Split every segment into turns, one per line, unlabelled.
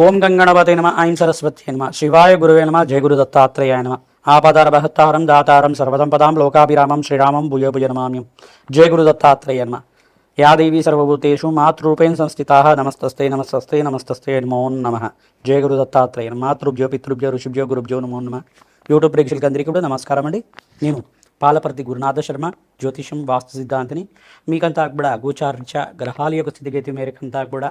ఓం గంగణపతి నమ ఐం సరస్వతి నమ శివాయ గురువే నమ జయ గురు దత్తాత్రేయ నమ. ఆపదార బహత్తారం దాతారం సర్వసంపదాం లోకాభిరామం శ్రీరామం భూయ భుజ నమామ్యం. జయ గురు దత్తాత్రేయ నమ. యా దేవీ సర్వభూతేషు మాతృపేణ సంస్థితా నమస్తస్తే నమస్తస్తే నమస్తస్తే నమో నమ. జయ గురు దత్తాత్రేయ మాతృభ్యో పితృభ్యో ఋషిభ్యో గురుభ్యో నమో నమ. యూట్యూబ్ ప్రేక్షకులకి అందరికీ కూడా నమస్కారం అండి. నేను పాలపర్తి గురునాథ శర్మ జ్యోతిషం వాస్తు సిద్ధాంతిని మీకంతా కూడా గోచార్చ గ్రహాల యొక్క స్థితిగతి మేరకంతా కూడా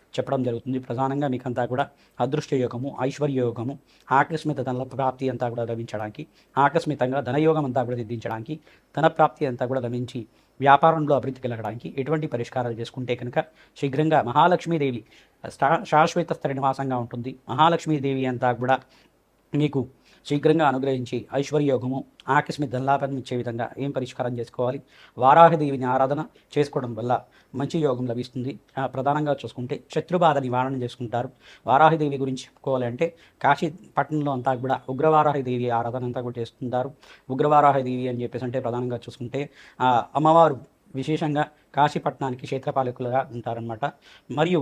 చెప్పడం జరుగుతుంది. ప్రధానంగా మీకంతా కూడా అదృష్ట యోగము ఐశ్వర్య యోగము ఆకస్మిక ధన ప్రాప్తి అంతా కూడా లభించడానికి ఆకస్మికంగా ధనయోగం అంతా కూడా సిద్ధించడానికి ధన ప్రాప్తి అంతా కూడా లభించి వ్యాపారంలో అభివృద్ధి కలగడానికి ఎటువంటి పరిష్కారాలు చేసుకుంటే కనుక శీఘ్రంగా మహాలక్ష్మీదేవి శా- శాశ్వత స్థిర నివాసంగా ఉంటుంది. మహాలక్ష్మీదేవి అంతా కూడా మీకు శీఘ్రంగా అనుగ్రహించి ఐశ్వర్యోగము ఆకస్మిక ధనలాభం ఇచ్చే విధంగా ఏం పరిష్కారం చేసుకోవాలి? వారాహదేవిని ఆరాధన చేసుకోవడం వల్ల మంచి యోగం లభిస్తుంది. ప్రధానంగా చూసుకుంటే శత్రుబాధ నివారణ చేసుకుంటారు. వారాహిదేవి గురించి చెప్పుకోవాలంటే కాశీ పట్టణంలో అంతా కూడా ఉగ్రవారాహిదేవి ఆరాధన అంతా కూడా చేస్తుంటారు. ఉగ్రవారాహిదేవి అని చెప్పేసి అంటే ప్రధానంగా చూసుకుంటే అమ్మవారు విశేషంగా కాశీపట్నానికి క్షేత్రపాలకులుగా ఉంటారనమాట మరియు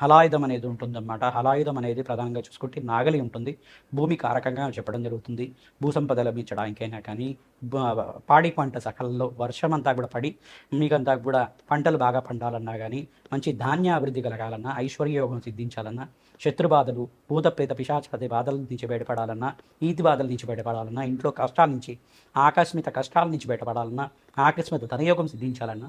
హలాయుధం అనేది ఉంటుందన్నమాట. హలాయుధం అనేది ప్రధానంగా చూసుకుంటే నాగలి ఉంటుంది. భూమి కారకంగా చెప్పడం జరుగుతుంది. భూసంపద లభించడానికైనా కానీ పాడి పంట సకలంలో వర్షం అంతా కూడా పడి మీకంతా కూడా పంటలు బాగా పండాలన్నా కానీ మంచి ధాన్య అభివృద్ధి కలగాలన్నా ఐశ్వర్యయోగం సిద్ధించాలన్నా శత్రుబాధలు భూత ప్రేత పిశాచాది బాధల నుంచి బయటపడాలన్నా ఈతి బాధల నుంచి బయటపడాలన్నా ఇంట్లో కష్టాల నుంచి ఆకస్మిక కష్టాల నుంచి బయటపడాలన్నా ఆకస్మిక ధనయోగం సిద్ధించాలన్నా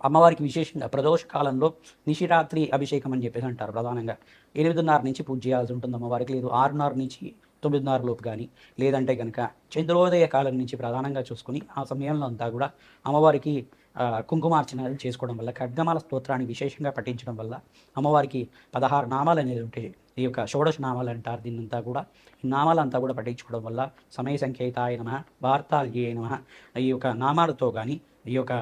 అమ్మవారికి విశేషంగా ప్రదోష కాలంలో నిశిరాత్రి అభిషేకం అని చెప్పేసి అంటారు ప్రధానంగా. ఎనిమిదిన్నర నుంచి పూజ చేయాల్సి ఉంటుంది అమ్మవారికి లేదు ఆరున్నర నుంచి తొమ్మిదిన్నర లోపు కానీ లేదంటే కనుక చంద్రోదయ కాలం నుంచి ప్రధానంగా చూసుకుని ఆ సమయంలో అంతా కూడా అమ్మవారికి ఆ, కుంకుమార్చన చేసుకోవడం వల్ల ఖడ్గమాల స్తోత్రాన్ని విశేషంగా పఠించడం వల్ల అమ్మవారికి పదహారు నామాలు అనేది ఉంటాయి ఈ యొక్క షోడశ నామాలు అంటారు దీన్నంతా కూడా ఈ నామాలంతా కూడా పఠించుకోవడం వల్ల సమయ సంకేతాయ నమ వార్తాల్యే నమ ఈ యొక్క నామాలతో కానీ ఈ యొక్క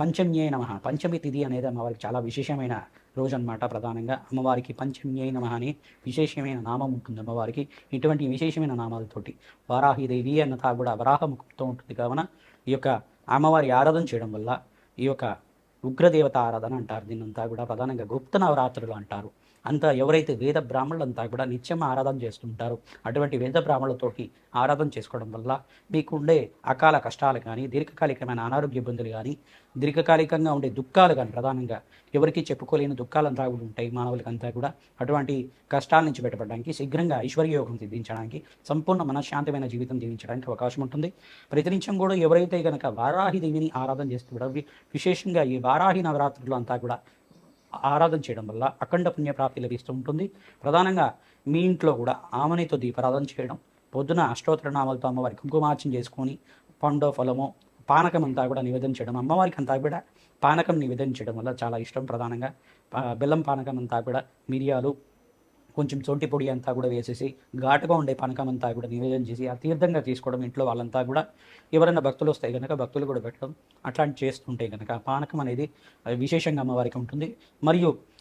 పంచమ్యే నమ. పంచమి తిథి అనేది అమ్మవారికి చాలా విశేషమైన రోజు అన్నమాట ప్రధానంగా. అమ్మవారికి పంచమ్యే నమ అనే విశేషమైన నామం ఉంటుంది అమ్మవారికి. ఇటువంటి విశేషమైన నామాలతోటి వారాహిదేవి అన్నతా కూడా వరాహముఖంతో ఉంటుంది. కావున ఈ యొక్క అమ్మవారి ఆరాధన చేయడం వల్ల ఈ యొక్క ఉగ్రదేవత ఆరాధన అంటారు. దీన్నంతా కూడా ప్రధానంగా గుప్త నవరాత్రులు అంటారు. అంతా ఎవరైతే వేద బ్రాహ్మణులంతా కూడా నిత్యం ఆరాధన చేస్తుంటారో అటువంటి వేద బ్రాహ్మణులతోటి ఆరాధన చేసుకోవడం వల్ల మీకుండే అకాల కష్టాలు కానీ దీర్ఘకాలికమైన అనారోగ్య ఇబ్బందులు కానీ దీర్ఘకాలికంగా ఉండే దుఃఖాలు కానీ ప్రధానంగా ఎవరికి చెప్పుకోలేని దుఃఖాలంతా కూడా ఉంటాయి మానవులకంతా కూడా. అటువంటి కష్టాల నుంచి బయటపడడానికి శీఘ్రంగా ఐశ్వర్యోగం సిద్ధించడానికి సంపూర్ణ మనశ్శాంతమైన జీవితం జీవించడానికి అవకాశం ఉంటుంది. ప్రతినిత్యం కూడా ఎవరైతే కనుక వారాహి దేవిని ఆరాధన చేస్తూ కూడా విశేషంగా ఈ వారాహి నవరాత్రులు అంతా కూడా ఆరాధన చేయడం వల్ల అఖండ పుణ్యప్రాప్తి లభిస్తూ ఉంటుంది. ప్రధానంగా మీ ఇంట్లో కూడా ఆమెనితో దీపారాధన చేయడం పొద్దున అష్టోత్తర నామాలతో అమ్మవారి కుంకుమార్చన చేసుకొని పండో ఫలము పానకం అంతా కూడా నివేదన చేయడం అమ్మవారికి అంతా కూడా పానకం నివేదించడం వల్ల చాలా ఇష్టం ప్రధానంగా. బెల్లం పానకం అంతా కూడా మిరియాలు కొంచెం సొంటి పొడి అంతా కూడా వేసేసి ఘాటుగా ఉండే పనకం అంతా కూడా నివేదన చేసి ఆ తీర్థంగా తీసుకోవడం ఇంట్లో వాళ్ళంతా కూడా ఎవరైనా భక్తులు వస్తాయి కనుక భక్తులు కూడా పెట్టడం అట్లాంటి చేస్తుంటే కనుక పానకం అనేది విశేషంగా అమ్మవారికి ఉంటుంది. మరియు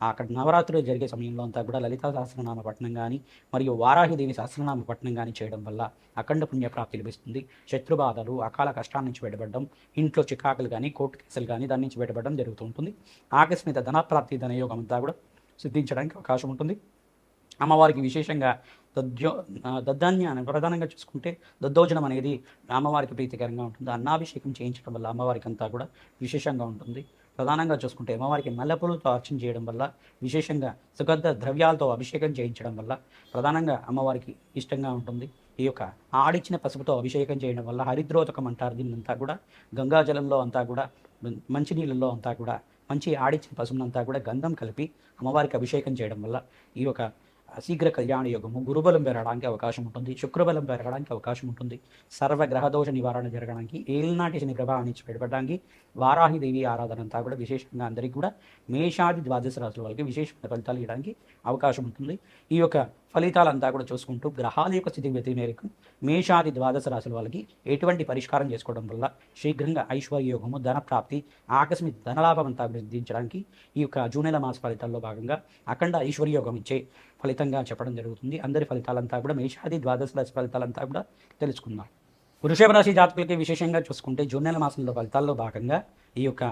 అక్కడ నవరాత్రులు జరిగే సమయంలో అంతా కూడా లలితా సహస్రనామ పఠనం కానీ మరియు వారాహిదేవి సహస్రనామ పఠనం కానీ చేయడం వల్ల అఖండ పుణ్యప్రాప్తి లభిస్తుంది. శత్రుబాధలు అకాల కష్టాల నుంచి బయటపడడం ఇంట్లో చికాకులు కానీ కోర్టు కేసులు కానీ దాని నుంచి బయటపడడం జరుగుతూ ఉంటుంది. ఆకస్మిక ధనప్రాప్తి ధనయోగం అంతా కూడా సిద్ధించడానికి అవకాశం ఉంటుంది. అమ్మవారికి విశేషంగా దద్యో ఆ, ప్రధానంగా చూసుకుంటే దద్దోజనం అనేది అమ్మవారికి ప్రీతికరంగా ఉంటుంది. అన్నాభిషేకం చేయించడం వల్ల అమ్మవారికి అంతా కూడా విశేషంగా ఉంటుంది. ప్రధానంగా చూసుకుంటే అమ్మవారికి మల్లెపూలతో అర్చన చేయడం వల్ల విశేషంగా సుగంధ ద్రవ్యాలతో అభిషేకం చేయించడం వల్ల ప్రధానంగా అమ్మవారికి ఇష్టంగా ఉంటుంది. ఈ యొక్క ఆడిచ్చిన పసుపుతో అభిషేకం చేయడం వల్ల హరిద్రోతకం అంటారు దీన్నంతా కూడా గంగాజలంలో అంతా కూడా మంచినీళ్ళలో అంతా కూడా మంచి ఆడిచ్చిన పసుపునంతా కూడా గంధం కలిపి అమ్మవారికి అభిషేకం చేయడం వల్ల ఈ యొక్క శీఘ్ర కళ్యాణ యోగము గురుబలం పెరగడానికి అవకాశం ఉంటుంది శుక్రబలం పెరగడానికి అవకాశం ఉంటుంది. సర్వ గ్రహదోష నివారణ జరగడానికి ఏలినాటి శని ప్రభావం నుంచి బయటపడడానికి వారాహిదేవి ఆరాధన అంతా కూడా విశేషంగా అందరికీ కూడా మేషాది ద్వాదశ రాశుల వాళ్ళకి విశేషమైన ఫలితాలు ఇవ్వడానికి అవకాశం ఉంటుంది. ఈ యొక్క ఫలితాలంతా కూడా చూసుకుంటూ గ్రహాల యొక్క స్థితి వ్యతి మేరకు మేషాది ద్వాదశ రాశుల వాళ్ళకి ఎటువంటి పరిష్కారం చేసుకోవడం వల్ల శీఘ్రంగా ఐశ్వర్యోగము ధన ప్రాప్తి ఆకస్మిక ధనలాభం అంతా అభివృద్ధించడానికి ఈ యొక్క జూన్ నెల మాస ఫలితాల్లో భాగంగా అఖండ ఐశ్వర్యోగం ఇచ్చే ఫలితంగా చెప్పడం జరుగుతుంది. అందరి ఫలితాలంతా కూడా మేషాది ద్వాదశ రాశి ఫలితాలంతా కూడా తెలుసుకుందాం. వృషభ రాశి జాతకులకి విశేషంగా చూసుకుంటే జూన్ నెల మాసంలో ఫలితాల్లో భాగంగా ఈ యొక్క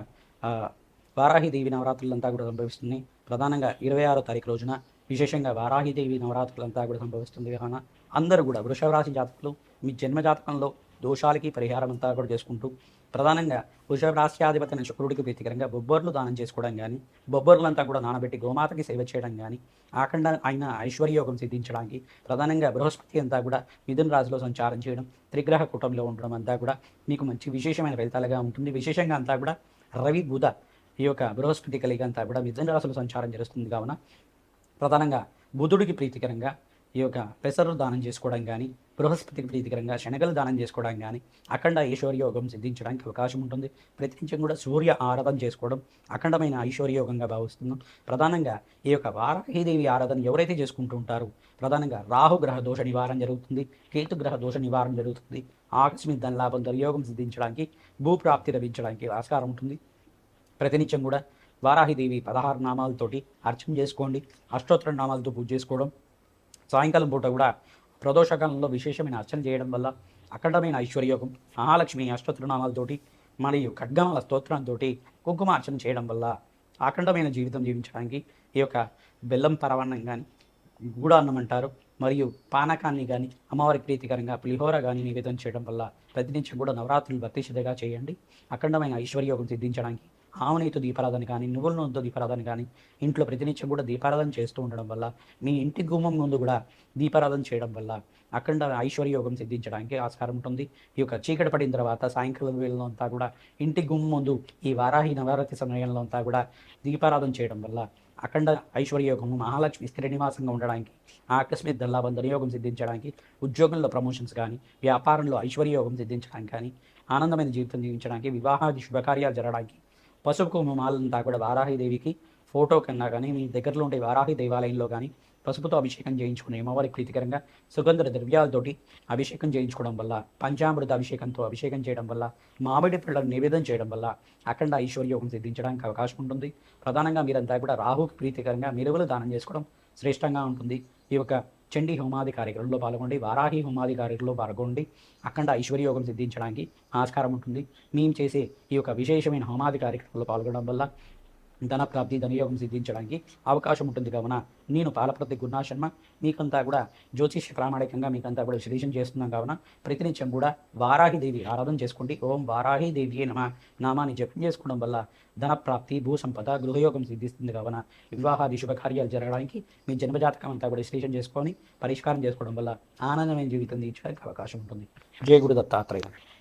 వారాహిదేవి నవరాత్రులంతా కూడా సంభవిస్తుంది. ప్రధానంగా ఇరవై ఆరో తారీఖు రోజున విశేషంగా వారాహిదేవి నవరాత్రులంతా కూడా సంభవిస్తుంది. కావున అందరూ కూడా వృషభ రాశి జాతకులు మీ జన్మ జాతకంలో దోషాలకి పరిహారం అంతా కూడా చేసుకుంటూ ప్రధానంగా వృషభరాశ్యాధిపతి అయిన శుక్రుడికి ప్రీతికరంగా బొబ్బర్లు దానం చేసుకోవడం కానీ బొబ్బర్లంతా కూడా నానబెట్టి గోమాతకి సేవ చేయడం కానీ ఆఖండ ఆయన ఐశ్వర్యోగం సిద్ధించడానికి ప్రధానంగా బృహస్పతి అంతా కూడా మిథున రాశిలో సంచారం చేయడం త్రిగ్రహ కూటంలో ఉండడం అంతా కూడా మీకు మంచి విశేషమైన ఫలితాలుగా ఉంటుంది. విశేషంగా అంతా కూడా రవి బుధ ఈ యొక్క బృహస్పతి కలిగి అంతా కూడా మిథున రాశిలో సంచారం చేస్తుంది కావున ప్రధానంగా బుధుడికి ప్రీతికరంగా ఈ యొక్క పెసరు దానం చేసుకోవడం కానీ బృహస్పతికి ప్రీతికరంగా శనగలు దానం చేసుకోవడం కానీ అఖండ ఐశ్వర్యోగం సిద్ధించడానికి అవకాశం ఉంటుంది. ప్రతినిత్యం కూడా సూర్య ఆరాధన చేసుకోవడం అఖండమైన ఐశ్వర్యోగంగా భావిస్తున్నాం. ప్రధానంగా ఈ యొక్క వారాహిదేవి ఆరాధన ఎవరైతే చేసుకుంటూ ఉంటారో ప్రధానంగా రాహు గ్రహ దోష నివారణ జరుగుతుంది కేతుగ్రహ దోష నివారణ జరుగుతుంది. ఆకస్మిక ధనలాభం దుర్యోగం సిద్ధించడానికి భూప్రాప్తి లభించడానికి ఆస్కారం ఉంటుంది. ప్రతినిత్యం కూడా వారాహిదేవి పదహారు నామాలతోటి అర్చన చేసుకోండి. అష్టోత్తర నామాలతో పూజ చేసుకోవడం సాయంకాలం పూట కూడా ప్రదోషకాలంలో విశేషమైన అర్చన చేయడం వల్ల అఖండమైన ఐశ్వర్యోగం మహాలక్ష్మి అష్టోత్తర నామాలతోటి మరియు ఖడ్గమాల స్తోత్రంతో కుంకుమ అర్చన చేయడం వల్ల అఖండమైన జీవితం జీవించడానికి ఈ యొక్క బెల్లం పరవాన్నం కానీ గూడాన్నం అంటారు మరియు పానకాన్ని కానీ అమ్మవారికి ప్రీతికరంగా పులిహోర కానీ నివేదన చేయడం వల్ల ప్రతినిత్యం కూడా నవరాత్రులు భక్తి శ్రద్ధగా చేయండి. అఖండమైన ఐశ్వర్యోగం సిద్ధించడానికి ఆవునేతో దీపారాధన కానీ నువ్వుల నూనెతో దీపారాధన కానీ ఇంట్లో ప్రతినిత్యం కూడా దీపారాధన చేస్తూ ఉండడం వల్ల మీ ఇంటి గుమ్మం ముందు కూడా దీపారాధన చేయడం వల్ల అఖండ ఐశ్వర్యోగం సిద్ధించడానికి ఆస్కారం ఉంటుంది. ఈ యొక్క చీకటి పడిన తర్వాత సాయంకాలం వేళలో అంతా కూడా ఇంటి గుమ్మం ముందు ఈ వారాహి నవరాత్రి సమయంలో అంతా కూడా దీపారాధన చేయడం వల్ల అఖండ ఐశ్వర్యోగము మహాలక్ష్మి స్థిర నివాసంగా ఉండడానికి ఆకస్మిక ధనలాభం ధనయోగం సిద్ధించడానికి ఉద్యోగంలో ప్రమోషన్స్ కానీ వ్యాపారంలో ఐశ్వర్యోగం సిద్ధించడానికి కానీ ఆనందమైన జీవితం జీవించడానికి వివాహాది శుభకార్యాలు జరగడానికి పసుపు కుంకుమాలంతా కూడా వారాహిదేవికి ఫోటో కన్నా కానీ మీ దగ్గరలో ఉండే వారాహి దేవాలయంలో కానీ పసుపుతో అభిషేకం చేయించుకునే అమ్మవారికి ప్రీతికరంగా సుగంధ ద్రవ్యాలతోటి అభిషేకం చేయించుకోవడం వల్ల పంచామృత అభిషేకంతో అభిషేకం చేయడం వల్ల మామిడి పళ్ళను నివేదన చేయడం వల్ల అఖండ ఐశ్వర్యోగం సిద్ధించడానికి అవకాశం ఉంటుంది. ప్రధానంగా మీరంతా కూడా రాహుకి ప్రీతికరంగా మిరువులు దానం చేసుకోవడం శ్రేష్టంగా ఉంటుంది. ఈ యొక్క చండీ హోమాది కార్యక్రమంలో పాల్గొండి వారాహి హోమాది కార్యక్రమంలో పాల్గొండి అఖండ ఐశ్వర్యోగం సిద్ధించడానికి ఆస్కారం ఉంటుంది. మేము చేసే ఈ యొక్క విశేషమైన హోమాది కార్యక్రమంలో పాల్గొనడం వల్ల ధనప్రాప్తి ధనయోగం సిద్ధించడానికి అవకాశం ఉంటుంది కావున నేను పాలప్రతి గుణాశర్మ శర్మ. మీకంతా కూడా జ్యోతిష ప్రామాణికంగా మీకంతా కూడా విశ్లేషణ చేస్తున్నాం కావున ప్రతినిత్యం కూడా వారాహిదేవి ఆరాధన చేసుకోండి. ఓం వారాహిదేవి నమ. నామాన్ని జపం చేసుకోవడం వల్ల ధనప్రాప్తి భూసంపద భూ సంపద గృహయోగం సిద్ధిస్తుంది కావున వివాహాది శుభకార్యాలు జరగడానికి మీ జన్మజాతకం అంతా కూడా విశ్లేషణ చేసుకొని పరిష్కారం చేసుకోవడం వల్ల ఆనందమైన జీవితం తీర్చడానికి అవకాశం ఉంటుంది. జయ గురు దత్తాత్రేయ.